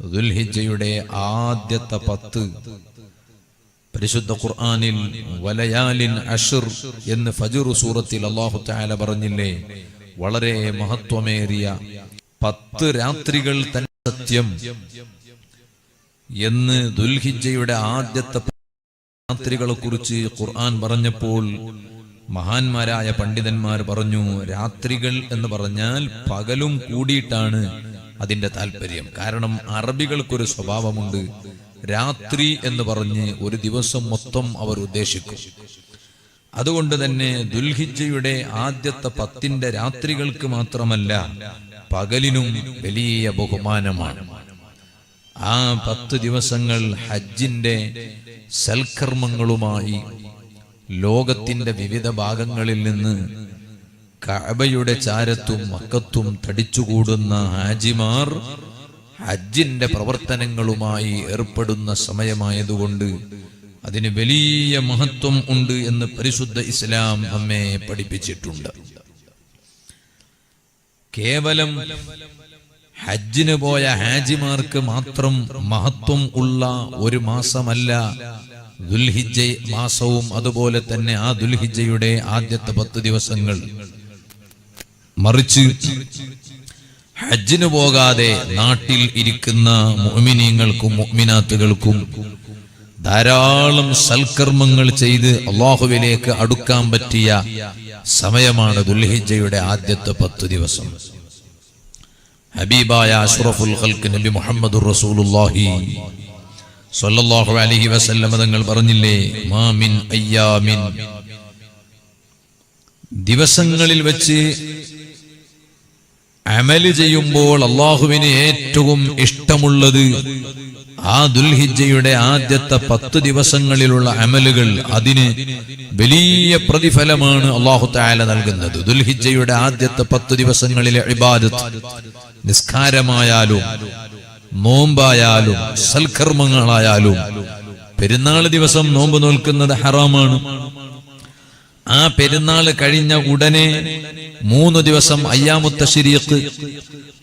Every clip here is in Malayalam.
ദുൽഹിജയുടെ ആദ്യത്തെ പത്ത്. പരിശുദ്ധ ഖുർആാനിൽ വലയാലിൻ അഷർ എന്ന് ഫജുർ സൂറത്തിൽ അള്ളാഹു താല പറഞ്ഞില്ലേ? വളരെ മഹത്വമേറിയ പത്ത് രാത്രികൾ തന്നെ സത്യം. എന്ന് ദുൽഹിജയുടെ ആദ്യത്തെ രാത്രികളെ കുറിച്ച് ഖുർആൻ പറഞ്ഞപ്പോൾ മഹാന്മാരായ പണ്ഡിതന്മാർ പറഞ്ഞു രാത്രികൾ എന്ന് പറഞ്ഞാൽ പകലും കൂടിയിട്ടാണ് അതിന്റെ താല്പര്യം കാരണം അറബികൾക്കൊരു സ്വഭാവമുണ്ട്. രാത്രി എന്ന് പറഞ്ഞ് ഒരു ദിവസം മൊത്തം അവർ ഉദ്ദേശിക്കും. അതുകൊണ്ട് തന്നെ ദുൽഹിജയുടെ ആദ്യത്തെ പത്തിന്റെ രാത്രികൾക്ക് മാത്രമല്ല പകലിനും വലിയ ബഹുമാനമാണ്. ആ പത്ത് ദിവസങ്ങൾ ഹജ്ജിന്റെ സൽക്കർമ്മങ്ങളുമായി ലോകത്തിന്റെ വിവിധ ഭാഗങ്ങളിൽ നിന്ന് കഅബയുടെ ചാരത്തും മക്കത്തും തടിച്ചുകൂടുന്ന ഹാജിമാർ ഹജ്ജിന്റെ പ്രവർത്തനങ്ങളുമായി ഏർപ്പെടുന്ന സമയമായതുകൊണ്ട് അതിന് വലിയ മഹത്വം ഉണ്ട് എന്ന് പരിശുദ്ധ ഇസ്ലാം നമ്മെ പഠിപ്പിച്ചിട്ടുണ്ട്. കേവലം ഹജ്ജിന് പോയ ഹാജിമാർക്ക് മാത്രം മഹത്വം ഉള്ള ഒരു മാസമല്ല ദുൽഹിജ മാസവും അതുപോലെ തന്നെ ആ ദുൽഹിജയുടെ ആദ്യത്തെ പത്ത് ദിവസങ്ങൾ. മറിച്ച് ഹജ്ജിന് പോകാതെ നാട്ടിൽ ഇരിക്കുന്ന മുഅ്മിനീങ്ങൾക്കും മുഅ്മിനാത്തുകൾക്കും ധാരാളം സൽക്കർമ്മങ്ങൾ ചെയ്ത് അള്ളാഹുവിലേക്ക് അടുക്കാൻ പറ്റിയ സമയമാണ് ദുൽഹിജയുടെ ആദ്യത്തെ പത്ത് ദിവസം. ഹബീബായ അഷ്റഫുൽ ഖൽക്ക് നബി മുഹമ്മദ് റസൂലുള്ളാഹി സ്വല്ലല്ലാഹു അലൈഹി വസല്ലം തങ്ങൾ പറഞ്ഞില്ലേ മാമിൻ അയ്യാമിൻ. ദിവസങ്ങളിൽ വെച്ച് അമൽ ചെയ്യുമ്പോൾ അള്ളാഹുവിന് ഏറ്റവും ഇഷ്ടമുള്ളത് ആ ദുൽഹിജയുടെ ആദ്യത്തെ പത്ത് ദിവസങ്ങളിലുള്ള അമലുകൾ അതിന് വലിയ പ്രതിഫലമാണ് അള്ളാഹു താല നൽകുന്നത്. ദുൽഹിജയുടെ ആദ്യത്തെ പത്ത് ദിവസങ്ങളിലെ ഇബാദത്ത് നിസ്കാരമായാലും നോമ്പായാലും സൽക്കർമ്മങ്ങളായാലും പെരുന്നാൾ ദിവസം നോമ്പ് നോൽക്കുന്നത് ഹറാമാണ്. ആ പെരുന്നാൾ കഴിഞ്ഞ ഉടനെ മൂന്ന് ദിവസം അയ്യാമുത്ത ശരീക്ക്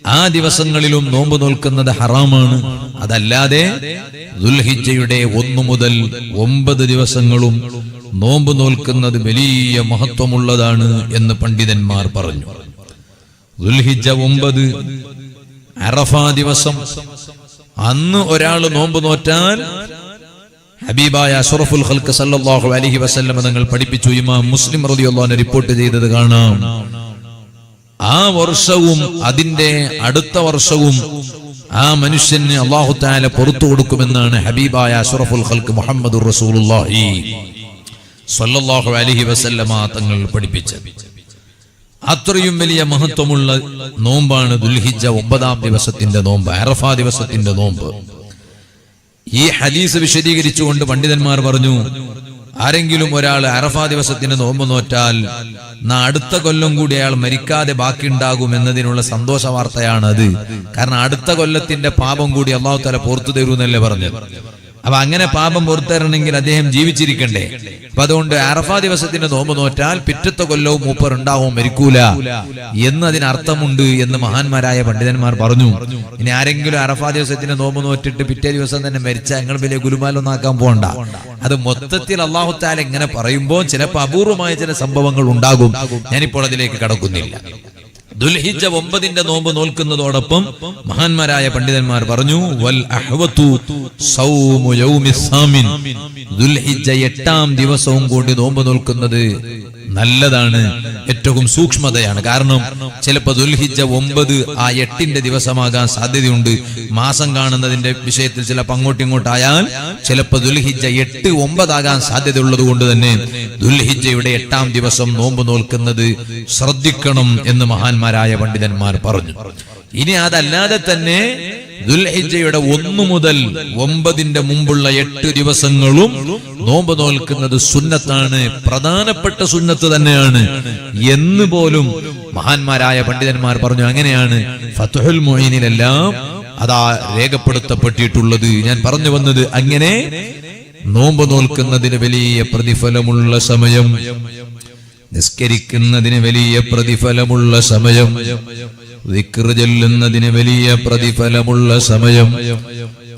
ആ ദിവസങ്ങളിലും നോമ്പ് നോൽക്കുന്നത് ഹറാമാണ്. അതല്ലാതെ ദുൽഹിജയുടെ ഒന്നു മുതൽ ഒമ്പത് ദിവസങ്ങളും നോമ്പ് നോൽക്കുന്നത് വലിയ മഹത്വമുള്ളതാണ് എന്ന് പണ്ഡിതന്മാർ പറഞ്ഞു. ദുൽഹിജ ഒമ്പത് അറഫാ ദിവസം. അന്ന് ഒരാൾ നോമ്പ് നോറ്റാൽ ഹബീബായ അഷറഫുൽ ഖൽക്ക് സല്ലല്ലാഹു അലൈഹി വസല്ലം തങ്ങൾ പഠിപ്പിച്ചു. ഇമാം മുസ്ലിം റളിയല്ലാഹു റിപ്പോർട്ട് ചെയ്തത് കാണാം. ആ വർഷവും അതിന്റെ അടുത്ത വർഷവും ആ മനുഷ്യന് അള്ളാഹു താല പുറത്തു കൊടുക്കുമെന്നാണ് ഹബീബായ അഷറഫുൽ ഖൽക്ക് മുഹമ്മദ് റസൂലുള്ളാഹി സല്ലല്ലാഹു അലൈഹി വസല്ലമ തങ്ങൾ പഠിപ്പിച്ചത്. അത്രയും വലിയ മഹത്വമുള്ള നോമ്പാണ് ദുൽഹിജ ഒമ്പതാം ദിവസത്തിന്റെ നോമ്പ് അറഫ ദിവസത്തിന്റെ നോമ്പ്. ഈ ഹദീസ് വിശദീകരിച്ചുകൊണ്ട് പണ്ഡിതന്മാർ പറഞ്ഞു ആരെങ്കിലും ഒരാൾ അറഫ ദിവസത്തിന് നോമ്പ് നോറ്റാൽ നാ അടുത്ത കൊല്ലം കൂടി അയാൾ മരിക്കാതെ ബാക്കിയുണ്ടാകും എന്നതിനുള്ള സന്തോഷ വാർത്തയാണ് അത് കാരണം അടുത്ത കൊല്ലത്തിന്റെ പാപം കൂടി അള്ളാഹു തല പുറത്തു തരൂന്നല്ലേ പറഞ്ഞത്. അപ്പൊ അങ്ങനെ പാപം പുറത്തേറണമെങ്കിൽ അദ്ദേഹം ജീവിച്ചിരിക്കണ്ടേ? അപ്പൊ അതുകൊണ്ട് അറഫാ ദിവസത്തിന്റെ നോമ്പ് നോറ്റാൽ പിറ്റത്തെ കൊല്ലവും മൂപ്പർ ഉണ്ടാവും മരിക്കൂല. എന്ന് അതിനർത്ഥമുണ്ട് എന്ന് മഹാന്മാരായ പണ്ഡിതന്മാർ പറഞ്ഞു. ഇനി ആരെങ്കിലും അറഫാ ദിവസത്തിന്റെ നോമ്പ് നോറ്റിട്ട് പിറ്റേ ദിവസം തന്നെ മരിച്ചാൽ നിങ്ങൾ വലിയ ഗുരുമാലൊന്നാക്കാൻ പോകണ്ട അത് മൊത്തത്തിൽ അള്ളാഹുത്താൽ എങ്ങനെ ഇങ്ങനെ പറയുമ്പോൾ ചിലപ്പോൾ അപൂർവമായ ചില സംഭവങ്ങൾ ഉണ്ടാകും. ഞാനിപ്പോൾ അതിലേക്ക് കടക്കുന്നില്ല. ദുൽഹിജ ഒമ്പതിന്റെ നോമ്പ് നോൽക്കുന്നതോടൊപ്പം മഹാന്മാരായ പണ്ഡിതന്മാർ പറഞ്ഞു വൽ ദുൽഹിജ എട്ടാം ദിവസവും കൂടി നോമ്പ് നോൽക്കുന്നത് നല്ലതാണ് ഏറ്റവും സൂക്ഷ്മതയാണ്. കാരണം ചിലപ്പോൾ ദുൽഹിജ ഒമ്പത് ആ എട്ടിന്റെ ദിവസമാകാൻ സാധ്യതയുണ്ട്. മാസം കാണുന്നതിന്റെ വിഷയത്തിൽ ചിലപ്പോൾ അങ്ങോട്ടും ഇങ്ങോട്ടായാൽ ചിലപ്പോൾ ദുൽഹിജ എട്ട് ഒമ്പതാകാൻ സാധ്യതയുള്ളത് കൊണ്ട് തന്നെ ദുൽഹിജയുടെ എട്ടാം ദിവസം നോമ്പ് നോൽക്കുന്നത് ശ്രദ്ധിക്കണം എന്ന് മഹാന്മാരായ പണ്ഡിതന്മാർ പറഞ്ഞു. ഇനി അതല്ലാതെ തന്നെ ദുൽഹിജയുടെ ഒന്നു മുതൽ ഒമ്പതിന്റെ മുമ്പുള്ള എട്ട് ദിവസങ്ങളും നോമ്പ് നോൽക്കുന്നത് സുന്നത്താണ്. പ്രധാനപ്പെട്ട സുന്നത്ത് തന്നെയാണ്. എന്ന് പോലും മഹാന്മാരായ പണ്ഡിതന്മാർ പറഞ്ഞു അങ്ങനെയാണ് ഫത്തുഹുൽ മൊയിനിലെല്ലാം അതാ രേഖപ്പെടുത്തപ്പെട്ടിട്ടുള്ളത്. ഞാൻ പറഞ്ഞു വന്നത് അങ്ങനെ നോമ്പ് നോൽക്കുന്നതിന് വലിയ പ്രതിഫലമുള്ള സമയം നിസ്കരിക്കുന്നതിന് വലിയ പ്രതിഫലമുള്ള സമയം ദിക്ർ ചൊല്ലുന്നതിന് വലിയ പ്രതിഫലമുള്ള സമയം.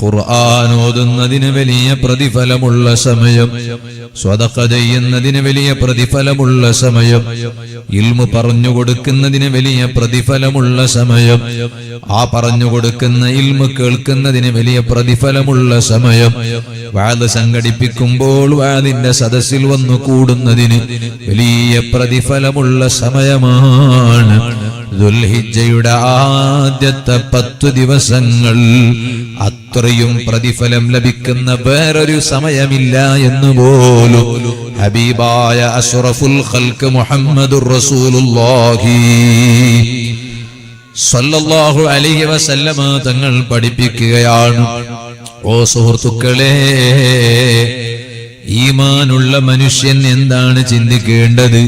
ഖുർആൻ ഓതുന്നതിന് വലിയ പ്രതിഫലമുള്ള സമയം. സ്വതക്ക ചെയ്യുന്നതിന് വലിയ പ്രതിഫലമുള്ള സമയം. ഇൽമു പറഞ്ഞു കൊടുക്കുന്നതിന് വലിയ പ്രതിഫലമുള്ള സമയം. ആ പറഞ്ഞു കൊടുക്കുന്ന ഇൽമു കേൾക്കുന്നതിന് വലിയ പ്രതിഫലമുള്ള സമയം. വാത് സംഘടിപ്പിക്കുമ്പോൾ വാതിന്റെ സദസ്സിൽ വന്നു കൂടുന്നതിന് വലിയ പ്രതിഫലമുള്ള സമയമാണ്. ദുൽഹിജയുടെ ആദ്യത്തെ പത്തു ദിവസങ്ങൾ അത്രയും പ്രതിഫലം ലഭിക്കുന്ന വേറൊരു സമയമില്ല എന്ന് പോലും ഹബീബായ അഷറഫുൽ ഖൽക്ക് മുഹമ്മദുർ റസൂലുള്ളാഹി സല്ലല്ലാഹു അലൈഹി വസല്ലമ തങ്ങൾ പഠിപ്പിക്കുകയാണ്. ഓ സുഹൃത്തുക്കളെ ഈമാനുള്ള മനുഷ്യൻ എന്താണ് ചിന്തിക്കേണ്ടത്?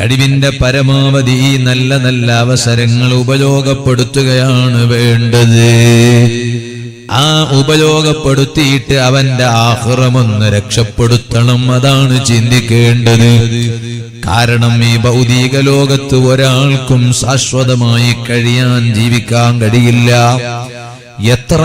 കഴിവിന്റെ പരമാവധി നല്ല നല്ല അവസരങ്ങൾ ഉപയോഗപ്പെടുത്തുകയാണ് വേണ്ടത്. ആ ഉപയോഗപ്പെടുത്തിയിട്ട് അവന്റെ ആഹ്റമൊന്ന് രക്ഷപ്പെടുത്തണം അതാണ് ചിന്തിക്കേണ്ടത്. കാരണം ഈ ഭൗതിക ലോകത്ത് ഒരാൾക്കും ശാശ്വതമായി കഴിയാൻ ജീവിക്കാൻ കഴിയില്ല. എത്ര